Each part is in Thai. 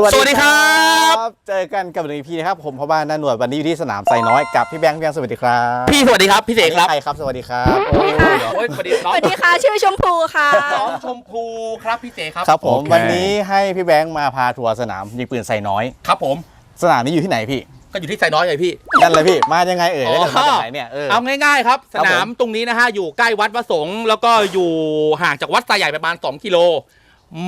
สวัสดีครับเจอกันกับหนึ่งพีนะครับผมพ่อบ้านน้าหนวดวันนี้อยู่ที่สนามไซน้อยกับพี่แบงค์พี่แบงค์สวัสดีครับพี่สวัสดีครับพี่เสกครับใครครับสวัสดีครับโอ้ยโอ้ยสวัสดีน้สองวัสดีค่ะชื่อชมพูค่ะน้องชมพูครับพี่เสกครับครับผมโอเควันนี้ให้พี่แบงค์มาพาทัวร์สนามยิงปืนไซน้อยครับผมสนามนี้อยู่ที่ไหนพี่ก็อยู่ที่ไซน้อยเลยพี่นั่นเลยพี่ มายังไงเอ่ยแล้วเกิดมาจากไหนเนี่ยเออเอาง่ายๆครับสครับผมนามตรงนี้นะฮะอยู่ใกล้วัดประสงค์แล้วก็อยู่ห่างจากวัดไซใหญ่ประมาณ 2 กิโล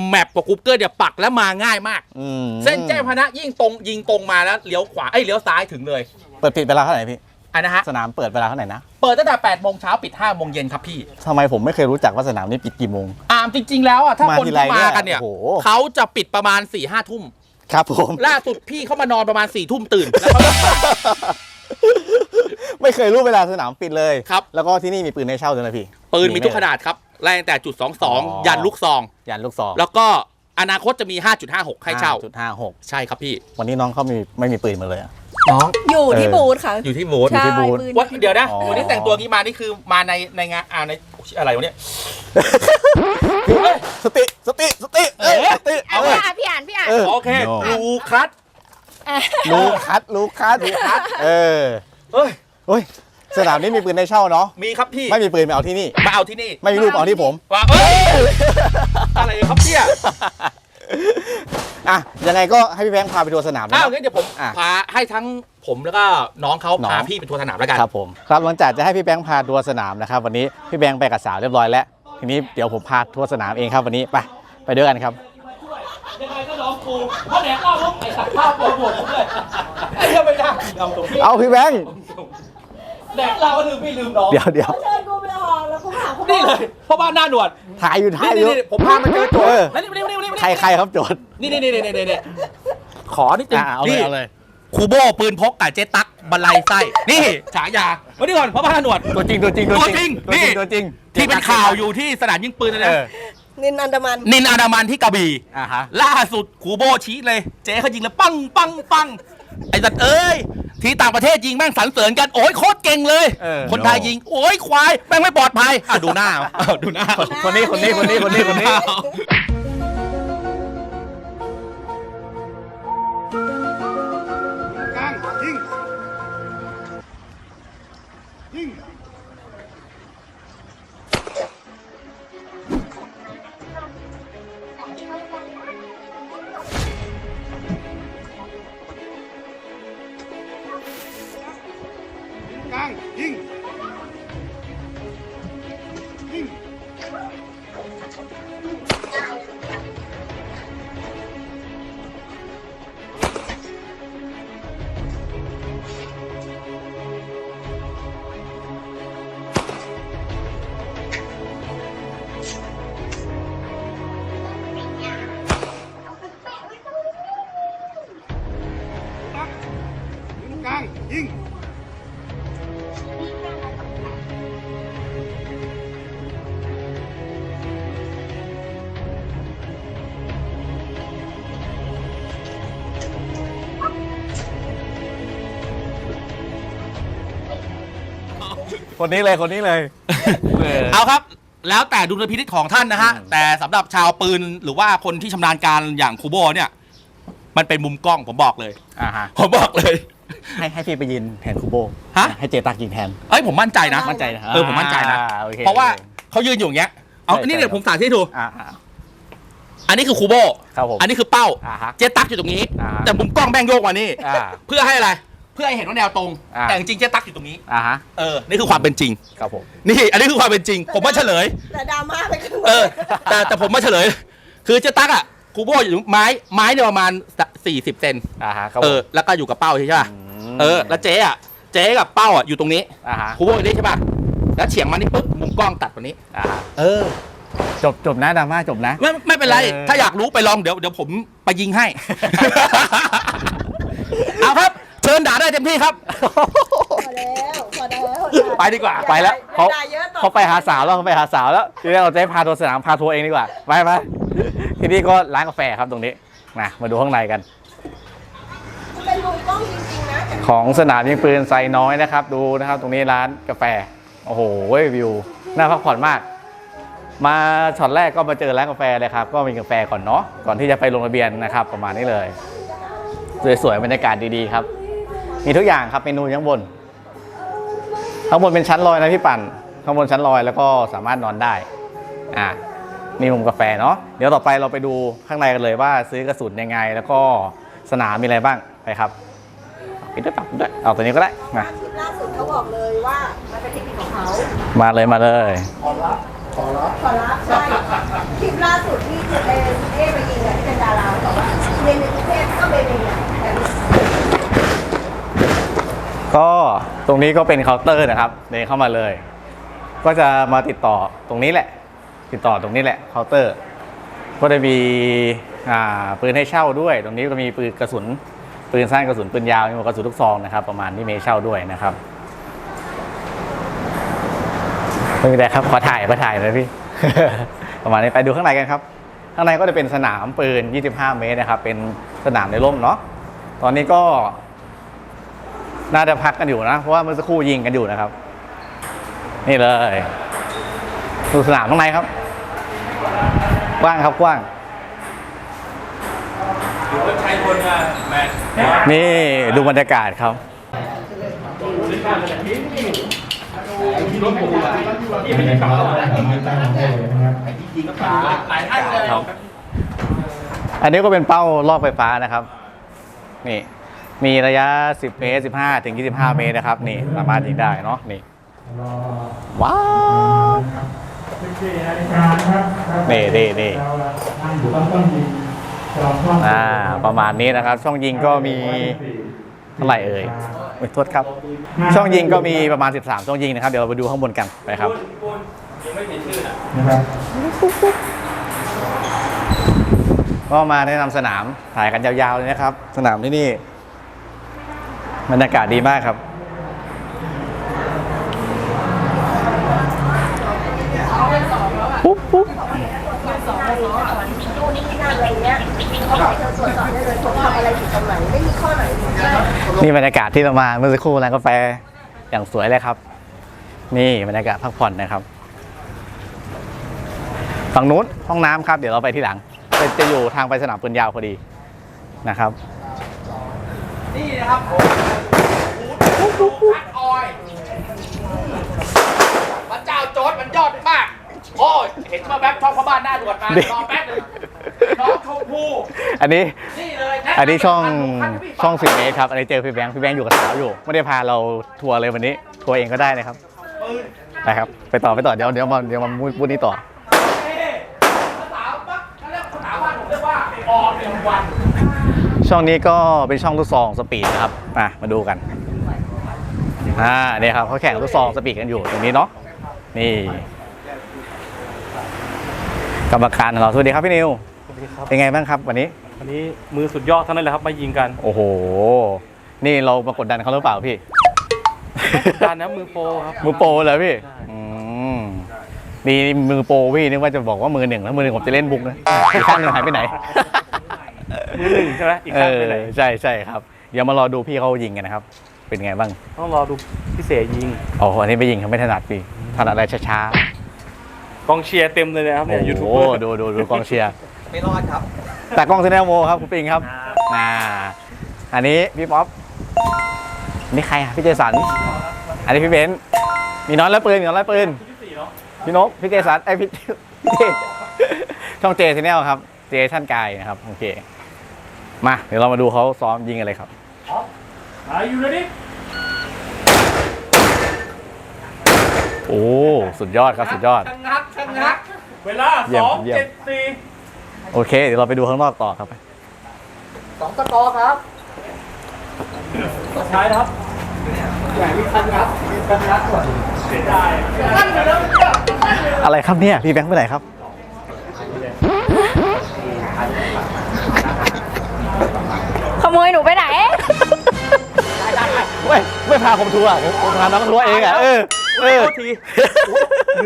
แมปกับกูเกิลเดี๋ยวปักแล้วมาง่ายมาก อืมเส้นแจ้งพนะยิ่งตรงยิงตรงมาแล้วเลี้ยวขวาเอ้ยเลี้ยวซ้ายถึงเลยเปิดปิดเวลาเท่าไหร่พี่ อันนะฮะสนามเปิดเวลาเท่าไหร่นะเปิดตั้งแต่8โมงเช้าปิด5โมงเย็นครับพี่ทำไมผมไม่เคยรู้จักว่าสนามนี้ปิดกี่โมงอ่ามจริง ๆ แล้วอะถ้ามาคนทีไรเข้ามากันเนี่ยเนี่ยโอ้โห เขาจะปิดประมาณ4ี่ห้าทุ่ม ครับผม ล่าสุดพี่เขามานอนประมาณ4ี่ทุ่มตื่นแล้วเขา ไม่เคยรู้เวลาสนามปิดเลย ครับ แล้วก็ที่นี่มีปืนให้เช่าด้วยนะพี่ปืนมีทุกขนาดครับ ไล่ตั้งแต่จุดอ๋อ22 ยันลูกซอง ยันลูกซองแล้วก็อนาคตจะมี 5.56 ให้เช่า จุดห้าหกใช่ครับพี่ วันนี้น้องเขามีไม่มีปืนมาเลยอะ น้องอยู่ที่เออบูธค่ะอยู่ที่บูธใช่ที่บูธปืนว่าเดี๋ยวนะอ๋อ วันนี้แต่งตัวงี้มานี่คือมาในในงานอ่าในอะไรวะเนี่ยสติสติสติเอ้ยสติเอาเอาพี่อ่านพี่อ่านพี่อ่าน เออโอเคโน่ลูคัสลูคัดลูคัดเออเฮ้ย โอ้ย สนามนี้มีปืนให้เช่าเนาะมีครับพี่ไม่มีปืนมาเอาที่นี่ มาเอาที่นี่ไม่มีรูปเอาที่ผมว่าเอ้ยอะไรครับเนี่ยอะยังไงก็ให้พี่แบงค์พาไปทัวร์สนามนะอ้าวครับงั้นเดี๋ยวผมอะพาให้ทั้งผมแล้วก็น้องเขาน้องพาพี่เป็นทัวร์สนามแล้วกันครับผมครับหลังจากจะให้พี่แบงค์พาทัวร์สนามนะครับวันนี้พี่แบงค์ไปกับสาวเรียบร้อยแล้วทีนี้เดี๋ยวผมพาทัวร์สนามเองครับวันนี้ไปไปด้วยกันครับยังไงก็น้องกูเพราะแดกเหล้าปุ๊บไอ้สัตว์ภาพโปรโมทผมเลยไอ้เหี้ยไม่ได้เอาตรงนี้เอาพี่แบงค์ แดกเหล้าก็ลืมพี่ลืมน้องเดี๋ยวเดี๋ยวเชิญกูไปหอแล้วกูหาคุณนี่เลยเพราะบ้านหน้าหนวดถ่ายอยู่ถ่ายนี่อยู่นี่ผมพามาเจอโจทเออย์แล้วนี่นี่นี่นี่นี่ใครใครครับโจทย์นี่นี่นี่นี่นี่นี่ขอนิดนึงอะเอาเลยนี่เอาเลยคูโบปืนพกกับเจ๊ตั๊กบันไลไส้นี่ฉายาวันนี้ก่อนเพราะบ้านหน้าหนวด ตัวจริงตัวจริงตัวจริงตัวจริงนี่ตัวจริงที่เป็นข่าวอยู่ที่สนามยิงปืนนะเอนะอนินอันดามันนินอาดามันที่กระบี่ อะฮะล่าสุดคูโบชี้เลย เจ๊เขายิงเลยปังปังปังไอ้สัตว์เอ้ย ที่ต่างประเทศยิงแม่งสรรเสริญกันโอ้ยโคตรเก่งเลย เออ คนไทยยิง โอ้ยควายแม่งไม่ปลอดภัยอะดูหน้าเอาเอาดูหน้า คนนี้คนนี้คนนี้คนนี้คนนี้ 本当に。 คนนี้เลยคนนี้เลยเออเอาครับ แล้วแต่ดุลพินิจของท่านนะฮะ แต่สำหรับชาวปืนหรือว่าคนที่ชำนาญการอย่างคูโบเนี่ย มันเป็นมุมกล้องผมบอกเลย อ่าฮะผมบอกเลย ให้ให้พี่ไปยืนแทนคูโบฮะ ให้เจตักยิงแทน เอ้ยผมมั่นใจนะ มั่นใจนะเออผมมั่นใจนะ อ่าโอค เพราะว่าเขายืนอยู่อย่างเงี้ย เอาใช่นี่ใช่เดี๋ยวผมสาธิตให้ดู อ่าอ่า อันนี้คือคูโบ ครับผมอันนี้คือเป้า อ่าฮะเจ๊ตักอยู่ตรงนี้ อ่าฮะ แต่มุมกล้องแม่งโยกมานี่ อ่า เพื่อให้อะไร เพื่อให้เห็นว่าแนวตรง อ่า แต่จริงๆเจ๊ตักอยู่ตรงนี้ อ่าฮะเออ นี่คือความเป็นจริง ครับผม นี่ อันนี้คือความเป็นจริง ผมว่าเฉลย แต่ดราม่าไปครึ่งเออ แต่แต่ผมมาเฉลย คือเจ๊ตักอะคูโบอยู่ไม้ไม้เนี่ยประมาณสี่สิบเซนอ่าฮะครับเอผมอแล้วก็อยู่กับเป้าใช่ป่ะมเออ แล้วเจ๊อะ เจ๊กับเป้าอะอยู่ตรงนี้อ่าฮะคูโบอยู่นี่ใช่ป่ะ แล้วเฉียงมานี่ปุ๊บมุมกล้องตัดตรงนี้ อ่าฮะเออ จบจบนะดราม่าจบนะ ไม่ไม่เป็นไร เออ ถ้าอยากรู้ไปลองเดี๋ยวเดี๋ยวผมไปยิงให้ เอาครับ เชิญด่าได้เต็มที่ครับ พอแล้วพอแล้วไปดีกว่าไปแล้วเขาด่าเยอะต่อ เขาไปหาสาวแล้วเขาไปหาสาวแล้วทีนี้เราจะให้พาทัวร์สนามพาทัวร์เองดีกว่าไปไปทีนี้ก็ร้านกาแฟครับตรงนี้นะมาดูข้างในกัน เป็นมุมกล้องจริงๆนะแต่ของสนามยิงปืนไซน้อยนะครับ ดูนะครับ ตรงนี้ร้านกาแฟ โอ้โหวิวน่าพักผ่อนมาก มาช็อตแรกก็มาเจอร้านกาแฟเลยครับ ก็มีกาแฟก่อนเนาะก่อนที่จะไปลงทะเบียนนะครับ ประมาณนี้เลย สวยๆบรรยากาศดีๆครับ มีทุกอย่างครับเมนูอยู่ข้างบน ข้างบนเป็นชั้นลอยนะพี่ปั่น ข้างบนชั้นลอยแล้วก็สามารถนอนได้ อ่านี่มุมกาแฟเนาะ เดี๋ยวต่อไปเราไปดูข้างในกันเลยว่าซื้อกระสุนยังไง แล้วก็สนามมีอะไรบ้างไปครับปิดด้วยปับด้วยเอาตัวนี้ก็ได้มาคลิปล่าสุดเขาบอกเลยว่ามันเป็นเทคนิคของเขามาเลยมาเลยขอรับใช่คลิปล่าสุดที่คือเอเอไปยิงอะที่เป็นดาราบอกว่าเรียนในกรุงเทพก็เป็นอย่างเงี้ยแต่ ก็ตรงนี้ก็เป็นเคาน์เตอร์นะครับเดินเข้ามาเลย ก็จะมาติดต่อตรงนี้แหละ ติดต่อตรงนี้แหละเคาน์เตอร์ ก็จะมีอ่าปืนให้เช่าด้วย ตรงนี้ก็มีปืนกระสุนปืนสั้นกระสุนปืนยาวมีหมวกกระสุนทุกซองนะครับประมาณที่เมย์เช่าด้วยนะครับไม่มีอะไรครับขอถ่ายขอถ่ายเลยพี่ ประมาณนี้ไปดูข้างในกันครับ ข้างในก็จะเป็นสนามปืน 25 เมตรนะครับ เป็นสนามในร่มเนาะตอนนี้ก็ น่าจะพักกันอยู่นะ เพราะว่าเมื่อสักครู่ยิงกันอยู่นะครับ นี่เลยดูสนามข้างในครับ กว้างครับกว้างใช้คนอะแมนนี่ดูบรรยากาศครับหลายท่านเลยอันนี้ก็เป็นเป้ารอบไฟฟ้านะครับ นี่ มีระยะ 10 เมตร 15 ถึง 25 เมตรนะครับ นี่สามารถยิงได้เนาะนี่ว้าวนี่นี่นี่อ่าประมาณนี้นะครับ ช่องยิงก็มีเท่าไหร่เอ่ยโอ้ยโทษครับ ช่องยิงก็มีประมาณ 13 ช่องยิงนะครับ เดี๋ยวเราไปดูข้างบนกันไปครับก็มาแนะนำสนามถ่ายกันยาวๆเลยนะครับ สนามที่นี่ บรรยากาศดีมากครับ ปุ๊บปุ๊บนู่นนี่นั่นอะไรเงี้ยเขาบอกเธอตรวจสอบได้เลยผมทำอะไรผิดตรงไหนไม่มีข้อไหนผิดได้นี่บรรยากาศที่เรามาเมื่อสักครู่ร้านกาแฟอย่างสวยเลยครับ นี่บรรยากาศพักผ่อนนะครับ ฝั่งนู้นห้องน้ำครับ เดี๋ยวเราไปที่หลังจะจะอยู่ทางไปสนามปืนยาวพอดีนะครับ นี่นะครับผมดูคัดออยพระเจ้าโจ๊ดมันยอดมาก โอ้ยเห็นมาแป๊บช่องพ่อบ้านหน้าด่วนมารอแป๊บหนึงน้องชมพู่อันนี้ นี่เลยแะำอันนี้ช่องคันที่ช่องสิบเมตรครับ อันนี้เจอพี่แบงค์พี่แบงค์อยู่กับสาวอยู่ ไม่ได้พาเราทัวร์เลยวันนี้ ทัวร์เองก็ได้นะครับ ปืนไปครับ ไปต่อไปต่อ เดี๋ยวเดี๋ยวมาเดี๋ยวมาพูดนี้ต่อเอ๊ะภาษาปั๊บเขาเรียกภาษาบ้านผมเรียกว่าออหนึ่งวัน ช่องนี้ก็เป็นช่องลูกซองสปีดนะครับมามาดูกันอ่าเนี่ยครับเขาแข่งลูกซองสปีดกันอยู่ตรงนี้เนาะนี่ กรรมการของเราสวัสดีครับพี่นิวสวัสดีครับเป็นไงบ้างครับวันนี้ วันนี้มือสุดยอดเท่านั้นแหละครับมายิงกันโอ้โห นี่เรามากดดันเขาหรือเปล่าพี่การนะมือโปรครับมือโปรเหรอพี่ใช่อืมนี่มือโปรพี่นึกว่าจะบอกว่ามือหนึ่งแล้วมือหนึ่งผมจะเล่นบุกนะอีกข้างหนึ่งหายไปไหน มือหนึ่งใช่ไหมอีกครั้งไปไหนเออใช่ใช่ครับ เดี๋ยวมารอดูพี่เขายิงกันนะครับ เป็นไงบ้างต้องรอดูพิเศษยิงโอ้โหอันนี้ไปยิงเขาไม่ถนัดพี่ถนัดอะไรช้ากองเชียร์เต็มเลยนะครับๆเนี่ยโอ้ยูทูบโหเบอร์ดูดูดูกองเชียร์ไม่รอดครับแต่กล้องเซนโมครับคุณปิงครับอ่าอันนี้พี่ป๊อปอันนี่ใครอะพี่เจสัน อันนี้พี่เบนซ์มีน้อยแล้วปืนมีน้อยแล้วปืนพี่นกพี่เจสันไอยพี่พี่เจช่องเจชแนลครับ เจชั่นกายนะครับโอเค มาเดี๋ยวเรามาดูเขาซ้อมยิงกันเลยครับ Are you ready โอ้ สุดยอดครับสุดยอด ชะงักชะงัก เวลาเยี่ยสมองเยี่ยม เจ็ดสี่โอเค เดี๋ยวเราไปดูข้างนอกต่อครับ สองสกอร์ครับสุดท้ายนะครับอะไรครับเนี่ย พี่แบงค์ไปไหนครับ โมยหนูไปไหน ไม่ไม่พาผมทัวร์ผมผมพาน้องทัวร์เองอะเออเออ โทษที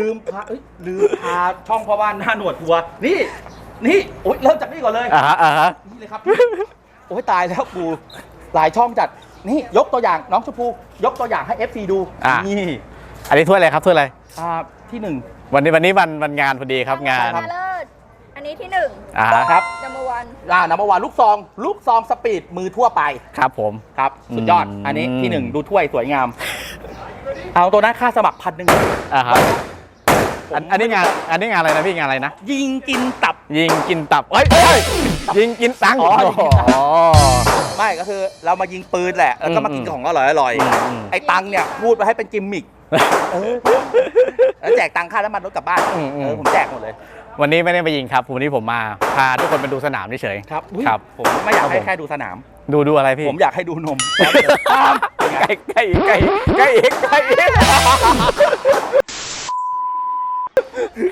ลืมพาเอ้ยลืมพาช่องพ่อบ้านหน้าหนวดทัวร์นี่ นี่โอ๊ยเริ่มจากนี่ก่อนเลย อ่าฮะอ่าฮะนี่เลยครับ โอ้ยตายแล้วกูหลายช่องจัด นี่ยกตัวอย่างน้องชมพูยกตัวอย่างให้ FC ดู อะนี่อันนี้ถ้วยอะไรครับถ้วยอะไร อ่าที่หนึ่งวันนี้วันนี้วันวันงานพอดีครับงาน ชนะเลิศอันนี้ที่หนึ่งอ่าครับดัมเบอร์ วันอ่านัมเบอร์วันลูกซอง ลูกซองสปีดมือทั่วไปครับผม ครับ สุดยอด อืม อันนี้ที่หนึ่งดูถ้วยสวยงาม เอาตัวนั้นค่าสมัครพันหนึ่งอ่าครับอันอันนี้งานอันนี้งานอะไรนะพี่งานอะไรนะ ยิงกินตับ ยิงกินตับเฮ้ยเฮ้ยยิงกินตังค์อ๋อยิงกินตังค์อ๋อไม่ก็คือเรามายิงปืนแหละ แล้วก็มากินอืมของอร่อยอร่อยๆอืมอืม ไอ้ตังค์เนี่ยพูดไปให้เป็นกิมมิกแล้วแจกตังค่าน้ำมันรถกลับบ้านอืมอืม เออผมแจกหมดเลย วันนี้ไม่ได้ไปยิงครับวันนี้ผมมาพาทุกคนไปดูสนามเฉยครับอุ๊ยครับผมไม่อยากครับให้ผมแค่ดูสนามๆดูดูอะไรพี่ผมอยากให้ดูนมใกล้ใกล้ใกล้ใกล้อีกใกล้อีก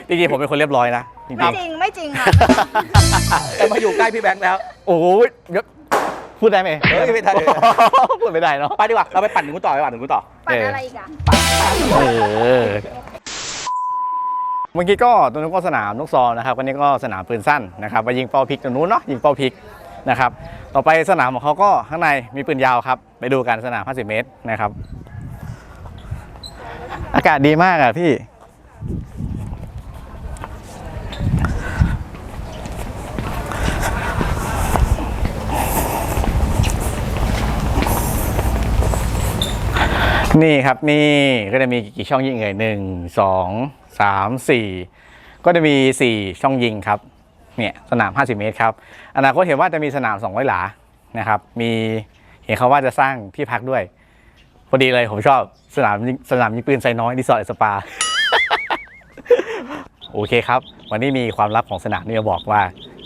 จริงๆผมเป็นคนเรียบร้อยนะจริงไม่จริงไม่จริงอะแต่มาอยู่ใกล้พี่แบงค์แล้วๆโอ้ยเดี๋ยวพูดได้ไหมเฮ้ยไม่ได้พูดไม่ได้เนาะไปดีกว่าเราไปปั่นถึงกูต่อไปปั่นถึงกูต่อ ปั่นอะไรอีกอะเออ เมื่อกี้ก็ตรงนู้นก็สนามลูกซอนะครับวันนี้ก็สนามปืนสั้นนะครับไปยิงเป้าพิกตรงนู้นเนาะยิงเป้าพิกนะครับต่อไปสนามของเขาก็ข้างในมีปืนยาวครับ ไปดูกันสนาม 50 เมตรนะครับ อากาศดีมากอะพี่นี่ครับนี่ก็จะมีกี่ช่องยิงเอ่ยหนึ่งสอง สามสี่ก็จะมีสี่ช่องยิงครับเนี่ยสนาม 50 เมตรครับอนาคตเห็นว่าจะมีสนาม 200 หลานะครับมีเห็นเขาว่าจะสร้างที่พักด้วยพอดีเลยผมชอบสนามยิงสนามยิงปืนไซน้อยรีสอร์ทสปา โอเคครับ วันนี้มีความลับของสนามนี่มาบอกว่า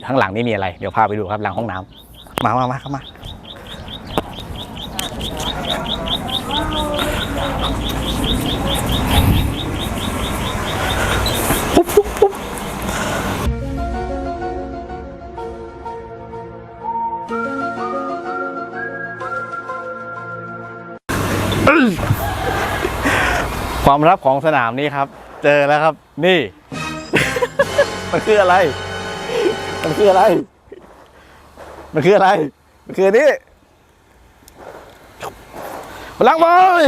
ข้างหลังนี่มีอะไร เดี๋ยวพาไปดูครับหลังห้องน้ำมามามาครับมา ความลับของสนามนี้ครับ เจอแล้วครับ นี่ มันคืออะไร มันคืออะไร มันคืออะไร มันคือนนี้พลังบอย